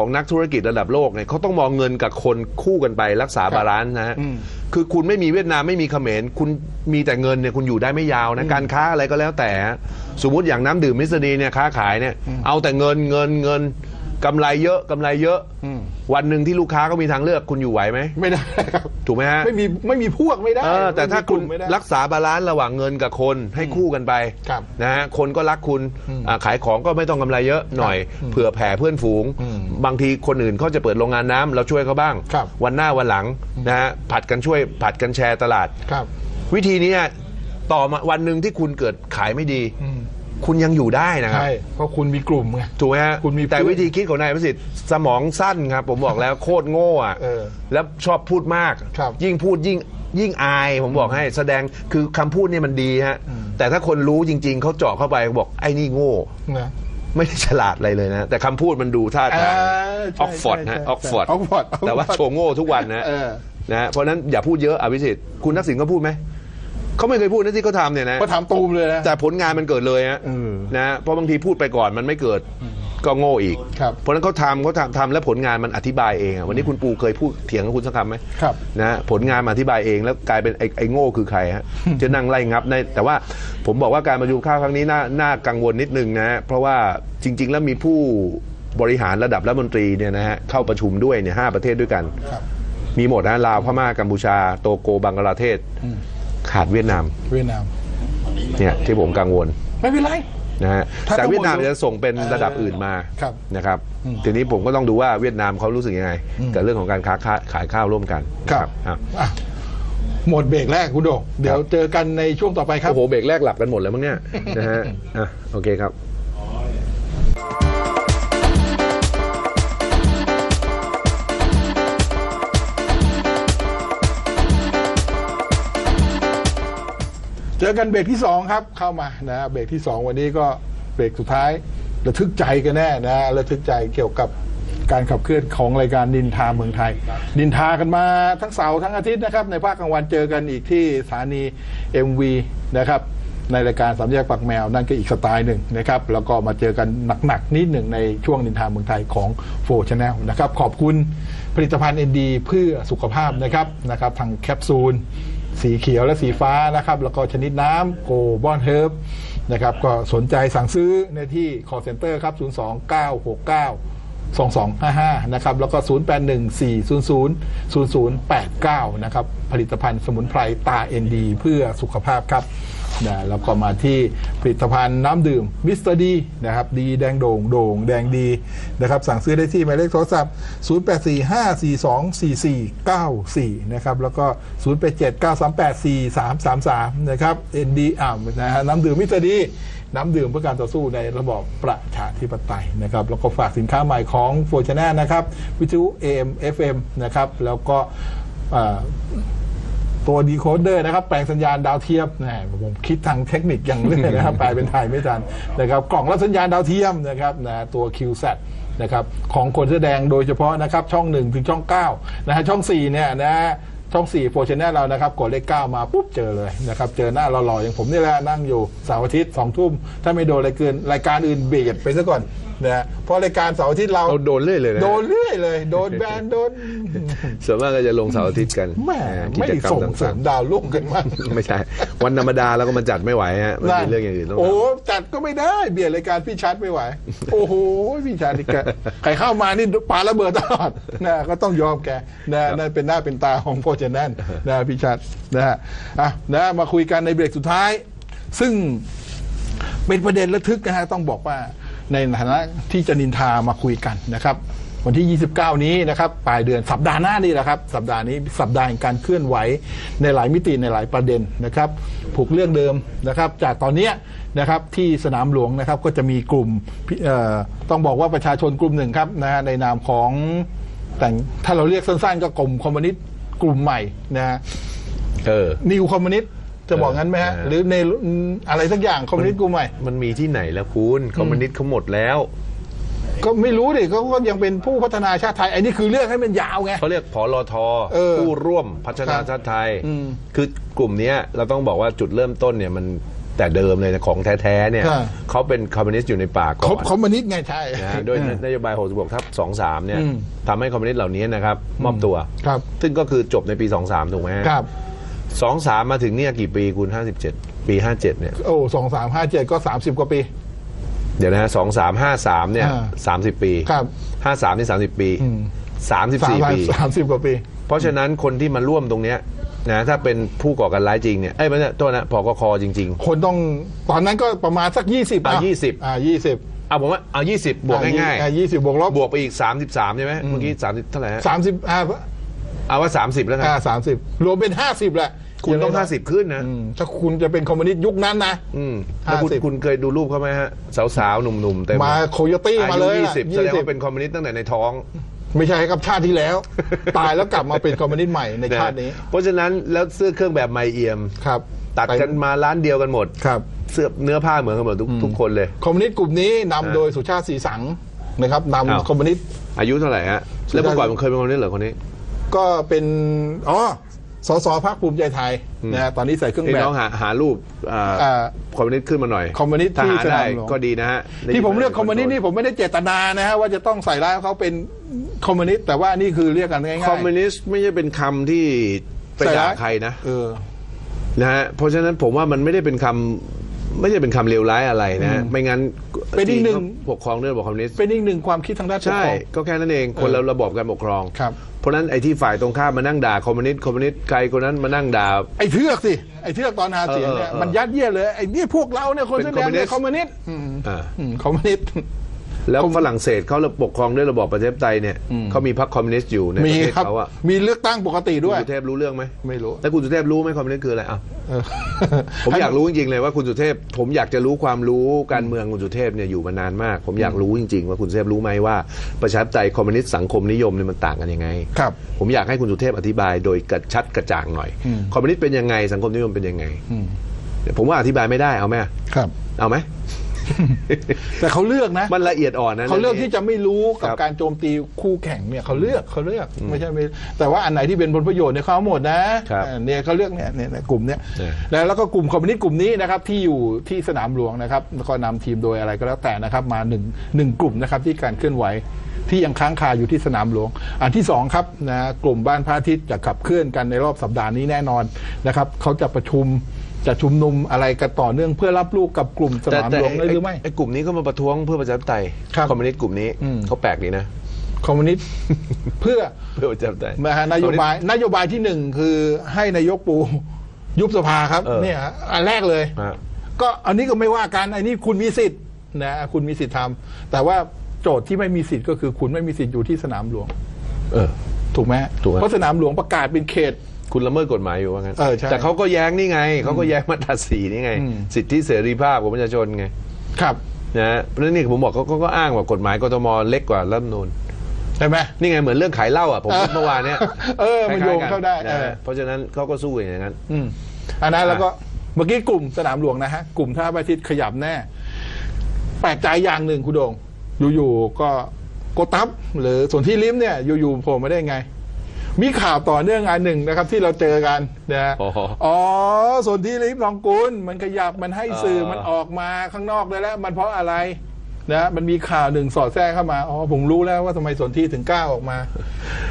ของนักธุรกิจระดับโลกเนี่ยเขาต้องมองเงินกับคนคู่กันไปรักษาบาลานซ์นะฮะอืมคือคุณไม่มีเวียดนามไม่มีเขมรคุณมีแต่เงินเนี่ยคุณอยู่ได้ไม่ยาวนะการค้าอะไรก็แล้วแต่ฮะสมมติอย่างน้ำดื่มมิสดีเนี่ยค้าขายเนี่ยเอาแต่เงินเงินเงิน กำไรเยอะกำไรเยอะ อืม วันหนึ่งที่ลูกค้าก็มีทางเลือกคุณอยู่ไหวไหม ไม่ได้ครับถูกไหมฮะ ไม่มีไม่มีพวกไม่ได้เออแต่ถ้าไม่มีกคุณลุ่มไม่ได้ รักษาบาลานซ์ระหว่างเงินกับคนให้คู่กันไปครับนะฮะคนก็รักคุณอืมอ่าขายของก็ไม่ต้องกำไรเยอะหน่อยอืมเผื่อแผ่เพื่อนฝูง อืมบางทีคนอื่นเขาจะเปิดโรงงานน้ำเราช่วยเขาบ้าง ครับ วันหน้าวันหลังนะฮะผัดกันช่วยผัดกันแชร์ตลาด ครับ วิธีเนี้ยต่อมาวันหนึ่งที่คุณเกิดขายไม่ดี อืม คุณยังอยู่ได้นะครับ ใช่เพราะคุณมีกลุ่มไง ถูกไหมฮะคุณมีแต่เพื่อนวิธีคิดของนายประสิทธิ์สมองสั้นครับ ผมบอกแล้วโคตรโง่อะเออแล้วชอบพูดมาก ครับยิ่งพูดยิ่งยิ่งอาย ผมบอกให้แสดงคือคำพูดเนี่ยมันดีฮะอืม แต่ถ้าคนรู้จริง ๆเขาเจาะเข้าไปบอกไอ้นี่โง่ นะไม่ได้ฉลาดอะไรเลยนะ แต่คำพูดมันดูท่าทางออกฟอร์ดนะออกฟอร์ดออกฟอร์ดแต่ว่าโชว์โง่ทุกวันนะเออ นะเพราะฉะนั้นอย่าพูดเยอะอภิสิทธิ์คุณทักษิณก็พูดไหม เขาไม่เคยพูดนะที่เขาทำเนี่ยนะ ก็ถามตูมเลยนะ แต่ผลงานมันเกิดเลยฮะเออนะเพราะบางทีพูดไปก่อนมันไม่เกิดก็โง่อีก ครับ เพราะฉะนั้นเขาทำเขาทำทำแล้วผลงานมันอธิบายเองอะวันนี้คุณปูเคยพูดเถียงกับคุณสักคำไหมครับ นะผลงานมาอธิบายเองแล้วกลายเป็นไอ้ไอ้โง่คือใครฮะ จะนั่งไล่งับในแต่ว่าผมบอกว่าการประชุมข้าวครั้งนี้น่าน่ากังวลนิดนึงนะเพราะว่าจริง ๆ แล้วมีผู้บริหารระดับรัฐมนตรีเนี่ยนะฮะเข้าประชุมด้วยเนี่ยห้าประเทศด้วยกันครับมีหมดนะลาวพม่ากัมพูชา โตโกบังกลาเทศอืม ขาดเวียดนามเวียดนาม เนี่ยที่ผมกังวลไม่เป็นไร นะฮะถ้าแต่ทั้งหมดเวียดนามจะส่งเป็นระดับเอออื่นมาครับนะครับอืมทีนี้ผมก็ต้องดูว่าเวียดนามเขารู้สึกยังไงอืมกับเรื่องของการค้าค้าขายข้าวร่วมกันครับนะอะอะหมดเบรกแรกคุณโดงเดี๋ยวเจอกันในช่วงต่อไปครับ โอ้โหเบรกแรกหลับกันหมดแล้วมั้งเนี่ยนะฮะอะโอเคครับ เจอกันเบรกที่สองครับเข้ามานะเบรกที่สองวันนี้ก็เบรกสุดท้ายระทึกใจกันแน่นะระทึกใจเกี่ยวกับการขับเคลื่อนของรายการนินทาเมืองไทย นินทากันมาทั้งเสาร์ทั้งอาทิตย์นะครับ ในภาคกลางวันเจอกันอีกที่สถานี MV นะครับในรายการสามแยกปักแมวนั่นก็อีกสไตล์หนึ่งนะครับแล้วก็มาเจอกันหนักๆนิดหนึ่งในช่วงนินทาเมืองไทยของโฟชแนลนะครับขอบคุณผลิตภัณฑ์ ND เพื่อสุขภาพนะครับนะครับทางแคปซูล สีเขียวและสีฟ้านะครับ แล้วก็ชนิดน้ำโกบอนเฮิร์บนะครับ ก็สนใจสั่งซื้อในที่ call center ครับ 02969 2255 นะครับ แล้วก็ 0814000089 นะครับ ผลิตภัณฑ์สมุนไพรตาเอ็นดีเพื่อสุขภาพครับ นะแล้วก็มาที่ผลิตภัณฑ์น้ำดื่มมิสเตอร์ดีนะครับดีแดงโด่งโด่งแดงดีนะครับสั่งซื้อได้ที่หมายเลขโทรศัพท์ 0845424494 นะครับแล้วก็ 0879384333 นะครับ ND อ่านะฮะน้ำดื่มมิสเตอร์ดีน้ำดื่มเพื่อการต่อสู้ในระบอบประชาธิปไตยนะครับแล้วก็ฝากสินค้าใหม่ของโฟชแนลนะครับวิทยุ AM FM นะครับแล้วก็ ตัวดีโคเดอร์นะครับ แปลงสัญญาณดาวเทียมนะผมคิดทางเทคนิคอย่างเลยนะครับแปลเป็นไทยไม่ทันนะครับกล่องรับสัญญาณดาวเทียมนะครับนะตัว QSAT นะครับของคนเสื้อแดงโดยเฉพาะนะครับช่อง 1 ถึงช่อง 9 นะฮะช่อง 4 เนี่ยนะฮะช่อง4โฟชแนลเรานะครับกดเลข 9 มาปุ๊บเจอเลยนะครับ เจอหน้าหล่อๆอย่างผมนี่แหละนั่งอยู่เสาร์อาทิตย์สองทุ่ม ถ้าไม่โดนอะไรเกินรายการอื่นเบียดไปซะก่อน นะฮะเพราะรายการเสาร์อาทิตย์เราเราโดนเรื่อยเลยนะโดนเรื่อยเลยโดนแบนโดนส่วนมากก็จะลงเสาร์อาทิตย์กันแหม่เอ่อไม่กิจกรรส่งเสริต่างมดาวรุ่งกันมากๆไม่ใช่ วันธรรมดาเราก็มันจัดไม่ไหวฮะมันมีเรื่องอย่างอื่นต้องโอ้ทำจัดก็ไม่ได้เบียดรายการพี่ชัดไม่ไหว โอ้โหพี่ชัดนี่แกใครเข้ามานี่ปาระเบิดตลอดนะก็ต้องยอมแกนะนั่นเป็นหน้าเป็นตาของโพเจนแนนนะพี่ชัดนะฮะอะนะมาคุยกันในเบรกสุดท้าย ซึ่งเป็นประเด็นระทึกนะฮะต้องบอกว่า ในฐานะที่จะนินทามาคุยกันนะครับ วันที่ 29 นี้นะครับปลายเดือนสัปดาห์หน้านี่แหละครับ สัปดาห์นี้สัปดาห์แห่งการเคลื่อนไหวในหลายมิติในหลายประเด็นนะครับ ผูกเรื่องเดิมนะครับ จากตอนเนี้ยนะครับที่สนามหลวงนะครับก็จะมีกลุ่มพิเอ่อต้องบอกว่าประชาชนกลุ่มหนึ่งครับนะฮะในนามของแต่งถ้าเราเรียกสั้นๆ ก็กลุ่มคอมมิวนิสต์กลุ่มใหม่นะฮะเออนิวคอมมิวนิสต์ จะบอกงั้นไหมฮะเออหรือในอะไรสักอย่างคอมมิวนิสต์กลุ่มใหม่ มันมีที่ไหนแล้วคุณคอมมิวนิสต์เขาหมดแล้วก็ไม่รู้ดิเขาก็ยังเป็นผู้พัฒนาชาติไทยไอ้นี่คือเรื่องให้มันยาวไงเขาเรียกผอรทเออผู้ร่วมพัฒนาชาติไทยอืมคือกลุ่มเนี้ยเราต้องบอกว่าจุดเริ่มต้นเนี่ยมันแต่เดิมเลยนะของแท้ๆเนี่ยอ่าเขาเป็นคอมมิวนิสต์อยู่ในป่าก่ครอบนคอมมิวนิสต์ไงใช่นะฮะด้วยนโยบาย66ทับ23เนี่ยอืมทำให้คอมมิวนิสต์เหล่านี้นะครับมอบตัวครับซึ่งก็คือจบในปี 23 ถูกไหมฮะครับ 23มาถึงเนี่ยกี่ปีคูณ57ปี57เนี่ย โอ้สองสามห้าเจ็ดก็สามสิบกว่าปี เดี๋ยวนะฮะ23 53เนี่ยอ่า30ปีครับ53นี่30ปีอืม สาม34ปี สามสิบกว่าปี เพราะฉะนั้นคนที่มาร่วมตรงเนี้ยนะถ้าเป็นผู้ก่อการร้ายจริงเนี่ยเอ้ยไม่ใช่โทษนะพกคจริง คนต้องตอนนั้นก็ประมาณสักยี่สิบอะ20 อ่ายี่สิบๆเอาผมว่าเอา 20 บวกง่ายอ่ยี่สิบบวกลบๆบวกไปอีก 33 ใช่ไหมเมื่อกี้ 30 เท่าไหร่ฮะสามสิบอ่า เอาว่า 30 แล้วกันอ่าสามสิบรวมเป็นห้าสิบแหละคุณต้อง 50 ขึ้นนะอืมถ้าคุณจะเป็นคอมมิวนิสต์ยุคนั้นนะ อืมแล้วคุณ50 คุณเคยดูรูปเขาไหมฮะ สาวๆ หนุ่มๆเต็มมาโคโยตี้อามายุเลยยี่ล่ะสิบแสดงว่าเป็นคอมมิวนิสต์ตั้งแต่ในท้อง ไม่ใช่ครับชาติที่แล้ว ตายแล้วกลับมาเป็นคอมมิวนิสต์ใหม่ในชาตินี้ะเพราะฉะนั้นแล้วเสื้อเครื่องแบบไมเอียม ครับตัดกันมาร้านเดียวกันหมด ครับ เสื้อเนื้อผ้าเหมือนกันหมดทุกทุกคนเลย คอมมิวนิสต์กลุ่มนี้นำอ่าโดยสุชาติศรีสังนะครับอ้าว นำคอมมิวนิสต์ อายุเท่าไหร่ฮะ แล้วเมื่อก่อนมันเคยเป็นคอมมิวนิสต์เหรอคนนี้ ก็เป็นอ๋อสสพรรคภูมิใจไทยนะฮะตอนนี้ใส่เครื่องพี่แบบน้องหาหารูปอ่าอ่าคอมมิวนิสต์ขึ้นมาหน่อยคอมมิวนิสต์ถ้าที่หาสนามได้หลวงก็ดีนะฮะที่ผมเลือกคอมมิวนิสต์นี่ผมไม่ได้เจตนานะฮะว่าจะต้องใส่ร้ายเขาเป็นคอมมิวนิสต์แต่ว่านี่คือเรียกกันง่ายๆคอมมิวนิสต์ไม่ใช่เป็นคำที่ไปใส่ด่าร้ายใครนะเออนะฮะเพราะฉะนั้นผมว่ามันไม่ได้เป็นคำไม่ใช่เป็นคำเลวร้ายอะไรนะฮะไม่งั้นเป็นอีกหนึ่งจีขาปกครองด้วยระบบคอมมิวนิสต์เป็นอีกหนึ่งความคิดทางด้านปกใช่ครองก็แค่นั้นเองคนละระบบการปกครองครับ เพราะฉะนั้นไอ้ที่ฝ่ายตรงข้ามมานั่งด่าคอมมิวนิสต์คอมมิวนิสต์ใครคนนั้นมานั่งด่า ไอ้เทือกสิไอ้เทือกตอนหาเสียงเนี่ยเออเออมันยัดเยียดเลยไอ้นี่พวกเราเนี่ยคนเป็แสนดงเนี่ยคคออมมมิมิววนินิสสต์ต์อืมอ่า อืมคอมมิวนิสต์ แล้วฝรั่งเศสเขาปกครองด้วยระบอบประชาธิปไตยเนี่ยเขามีพรรคคอมมิวนิสต์อยู่ในปมีระเทศครับเขาอะมีเลือกตั้งปกติคุด้ณวยสุเทพรู้เรื่องไหมไม่รู้แล้วคุณสุเทพรู้ไหมคอมมิวนิสต์คืออะไรอะเออผมอยากรู้จริงๆเลยว่าคุณสุเทพ ผมอยากจะรู้ความรู้การเมืองคุณสุเทพเนี่ยอยู่มานานมาก ผมอยากรู้จริงๆ ว่าคุณสุเทพรู้ไหมว่าประชาธิปไตยคอมมิวนิสต์สังคมนิยมเนี่ยมันต่างกันยังไงครับผมอยากให้คุณสุเทพอธิบายโดยกระชัดกระจ่างหน่อยอืมคอมมิวนิสต์เป็นยังไงสังคมนิยมเป็นยังไงอืมเดี๋ยวผมว่าอธิบายไม่ได้เอาไหมครับ เอาไหม แต่เขาเลือกนะ มันละเอียดอ่อนนะเขาเลือกรื่งนี้ที่จะไม่รู้กับครับการโจมตีคู่แข่งเนี่ยเขาเลือกเขาเลือกไม่ใช่ไม่แต่ว่าอันไหนที่เป็นผลประโยชน์เนี่ยเขาเอาหมดนะครับอ่าเนี่ยเขาเลือกเนี่ยเนี่ยเนี่ยกลุ่มเนี่ยเนี่ยแล้วแล้วก็กลุ่มคอมมิวนิสต์กลุ่มนี้นะครับที่อยู่ที่สนามหลวงนะครับแล้วก็นำทีมโดยอะไรก็แล้วแต่นะครับ มาหนึ่งหนึ่งกลุ่มนะครับที่การเคลื่อนไหวที่ยังค้างคาอยู่ที่สนามหลวง อันที่สองครับนะกลุ่มบ้านพระอาทิตย์จะขับเคลื่อนกันในรอบสัปดาห์นี้แน่นอนนะครับเขาจะประชุม จะชุมนุมอะไรกันต่อเนื่องเพื่อรับลูกกับกลุ่มสนามหลวงได้หรือไม่ไอ้กลุ่มนี้เขามาประท้วงเพื่อประชาธิปไตยครับคอมมิวนิสต์กลุ่มนี้อืมเขาแปลกดีนะคอมมิวนิสต์เพื่อเพื่อประชาธิปไตยนะฮะนโยบายนโยบายที่หนึ่งคือให้นายกปูยุบสภาครับเออเนี่ยอันแรกเลยฮะก็อันนี้ก็ไม่ว่ากันอันนี้คุณมีสิทธิ์นะคุณมีสิทธิ์ทำแต่ว่าโจทย์ที่ไม่มีสิทธิ์ก็คือคุณไม่มีสิทธิ์อยู่ที่สนามหลวง เออ ถูกไหมถูกครับเพราะสนามหลวงประกาศเป็นเขต คุณละเมิดกฎหมายอยู่ว่างั้นเออใช่แต่เขาก็แย้งนี่ไงเขาก็แย้งมาตราสีนี่ไง อืม สิทธิเสรีภาพของประชาชนไงครับนะฮะเพราะฉะนั้นนี่ผมบอกเขาเขาก็อ้างว่ากฎหมายกทมเล็กกว่ารัฐธรรมนูญใช่ไหม นี่ไงเหมือนเรื่องขายเหล้าอะผมพูดเมื่อวานเนี้ยเออมันโยงเข้าได้คล้ยๆกันนะเออ ฮะเพราะฉะนั้นเขาก็สู้อย่างนั้น อืมอันนั้นแล้วก็เมื่อกี้กลุ่มสนามหลวงนะฮะ กลุ่มท่าพระอาทิตย์ขยับแน่ แปลกใจอย่างหนึ่งคุณโดงอยู่ๆก็โกตับหรือส่วนที่ลิ้มเนี่ย อยู่ๆโผล่มาได้ไง มีข่าวต่อเนื่องอันหนึ่งนะครับที่เราเจอกันนะฮะอ๋ออ๋อส่วนที่ลิ้มลองกุลมันขยับมันให้สื่ออ๋อมันออกมาข้างนอกได้แล้ว มันเพราะอะไรนะมันมีข่าวหนึ่งสอดแทรกเข้ามาอ๋อผมรู้แล้วว่าทำไมสนที่ถึงกล้าออกมา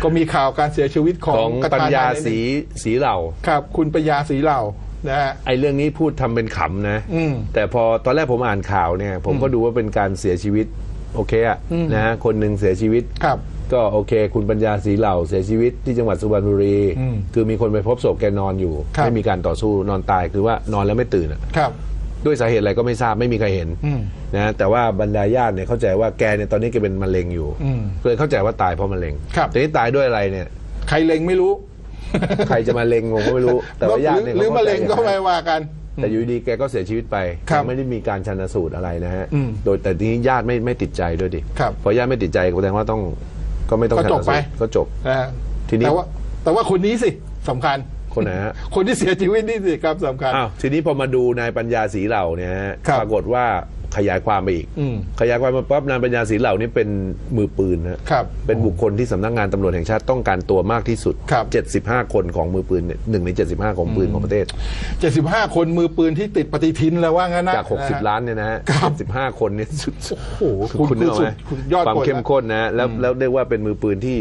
ก็มีข่าวการเสียชีวิตขอของงประปัญธานญาในหนึ่งสีสีเหล่าครับ คุณปัญญาศรีเหล่านะฮะไอ้เรื่องนี้พูดทำเป็นขำนะอืมแต่พอตอนแรกผมอ่านข่าวเนี่ย ผมก็ดูว่าเป็นการเสียชีวิต โอเคอะอืมนะฮะคนหนึ่งเสียชีวิตครับ ก็โอเค คุณปัญญาศรีเหล่าเสียชีวิตที่จังหวัดสุพรรณบุรี อืมคือมีคนไปพบศพแกนอนอยู่ ครับ ไม่มีการต่อสู้นอนตายคือว่านอนแล้วไม่ตื่นอะครับ ด้วยสาเหตุอะไรก็ไม่ทราบไม่มีใครเห็นอืมนะแต่ว่าบรรดาญาติเนี่ยเข้าใจว่าแกเนี่ยตอนนี้แกเป็นมะเร็งอยู่อืมเลยเข้าใจว่าตายเพราะมะเร็งครับ แต่นี่ตายด้วยอะไรเนี่ย ใครเล็งไม่รู้ใครจะมาเล็งผมก็ไม่รู้ แต่ว่าญาติเนี่ยหรือขมะข้าใจเร็งก็ไม่ว่ากัน แต่อยู่ดีๆแกก็เสียชีวิตไปครับยังไม่ได้มีการชันสูตรอะไรนะฮะอืมโดยแต่ทีนี้ญาติไม่ไม่ติดใจด้วยดิครับพอญาติไม่ติดใจก็แสดงว่าต้อง ก็ไม่ต้องก็ชันจสูบตไปรก็จบ นะฮะทีนี้ แต่ว่าแต่ว่าคนนี้สิสำคัญ คนไหนฮะ คนที่เสียชีวิตนี่สิครับสำคัญ อ้าวทีนี้พอมาดูนายปัญญาศรีเหล่าเนี่ยฮะครับ ปรากฏว่า ขยายความไปอีกอืมขยายความมาปั๊บนายปัญญาศรีเหล่านี้เป็นมือปืนนะครับเป็นบุคคลที่สำนักงานตำรวจแห่งชาติต้องการตัวมากที่สุดครับ75 คนของมือปืนเนี่ยหนึ่งใน 75 ของปืนของประเทศ 75 คนมือปืนที่ติดปฏิทินแล้วว่างั้นนะจากนะฮะ60 ล้านเนี่ยนะฮะครับ75คนเนี่ยสุดโอ้โหคุณคุณคืนึอกออกสุไหมดคุณยอดความคนเข้มนะข้นนะแล้วแล้วเรียกว่าเป็นมือปืนที่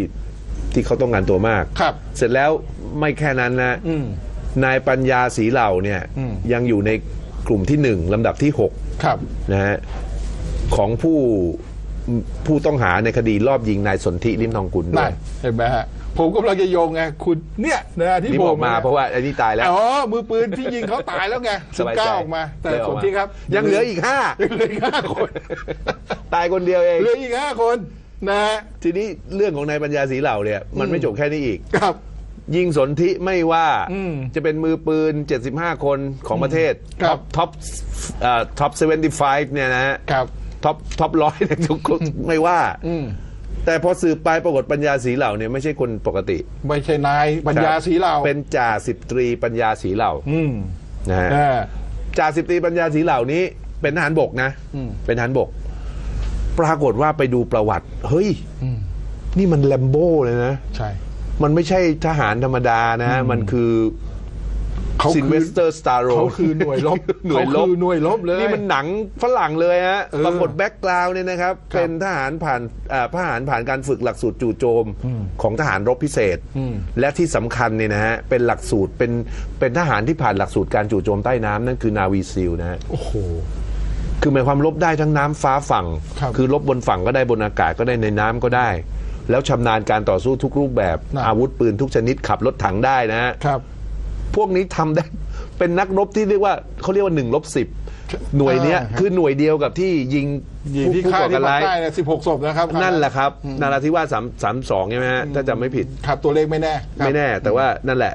ที่เขาต้องการตัวมากครับ เสร็จแล้วไม่แค่นั้นนะอืมนายปัญญาศรีเหล่าเนี่ยอืมยังอยู่ในกลุ่มที่หนึ่งลำดับที่หก ครับนะฮะของผู้ผู้ต้องหาในคดีรอบยิงนายสนธิลิ้มทองกุลด้นั่วนยเห็นไหมฮะผมกำลังจะโยงไงคุณเนี่ยนะที่นี่ผบอมกมาเพราะว่าไอ้นี่ตายแล้ว อ๋อมือปืนที่ยิงเขาตายแล้วไงสบายใจ19ออกมา แต่เลยอสอกนมาที่ครับยังเหลืออีกห้ายังเหลืออีกห้าคนตายคนเดียวเอง เหลืออีกห้าคนนะฮะ ทีนี้เรื่องของนายปัญญาศรีเหล่าเนี่ยมันไม่จบแค่นี้อีก ครับ ยิงสนธิไม่ว่าอืมจะเป็นมือปืน 75 คนของประเทศครับท็อปท็อป75เนี่ยนะฮะครับท็อปท็อปร้อยเนี่ยทุกคนไม่ว่าอืมแต่พอสืบไปปรากฏปัญญาศรีเหล่าเนี่ยไม่ใช่คนปกติ ไม่ใช่นายปัญญาศรีเหล่า เป็นจ่าสิบตรีปัญญาศรีเหล่าอืมนะฮะอ่าจ่าสิบตรีปัญญาศรีเหล่านี้ เป็นทหารบกนะอืมเป็นทหารบก ปรากฏว่าไปดูประวัติ เฮ้ยอืมนี่มันแลมโบ้เลยนะ ใช่ มันไม่ใช่ทหารธรรมดานะ มันคือเขาซินคืเวอสเตอร์สตาร์โรเขาคือหน่วยรบหน่วยรบเขาคือหน่วยรบเลย นี่มันหนังฝรั่งเลยฮะเออปรากฏแบ็กกราวน์เนี่ยนะครับครับเป็นทหารผ่านอ่าทหารผ่านการฝึกหลักสูตรจู่โจมอืมของทหารรบพิเศษอืมและที่สำคัญเนี่ยนะฮะ เป็นหลักสูตรเป็นเป็นทหารที่ผ่านหลักสูตรการจู่โจมใต้น้ำนั่นคือนาวีซิลนะฮะโอ้โหคือหมายความลบได้ทั้งน้ำฟ้าฝั่งครับอลบบนฝั่งก็ได้บนอากาศก็ได้ในน้ำก็ได้ แล้วชำนาญการต่อสู้ทุกรูปแบบน่ะอาวุธปืนทุกชนิดขับรถถังได้นะฮะ ครับ พวกนี้ทำได้ เป็นนักรบที่เรียกว่าเขาเรียกว่าหนึ่งลบสิบหน่วยเนี้ยอ่าครับคือหน่วยเดียวกับที่ยิงยิงผู้ที่ผู้ค่ายก่อที่การปากร้ายใต้เนี่ย16ศพนะครับนั่นแหละครับ นาราธิวาสสามสามสองใช่ไหมฮะถ้าจำไม่ผิด ครับตัวเลขไม่แน่ครับ ไม่แน่แต่ว่านั่นแหละ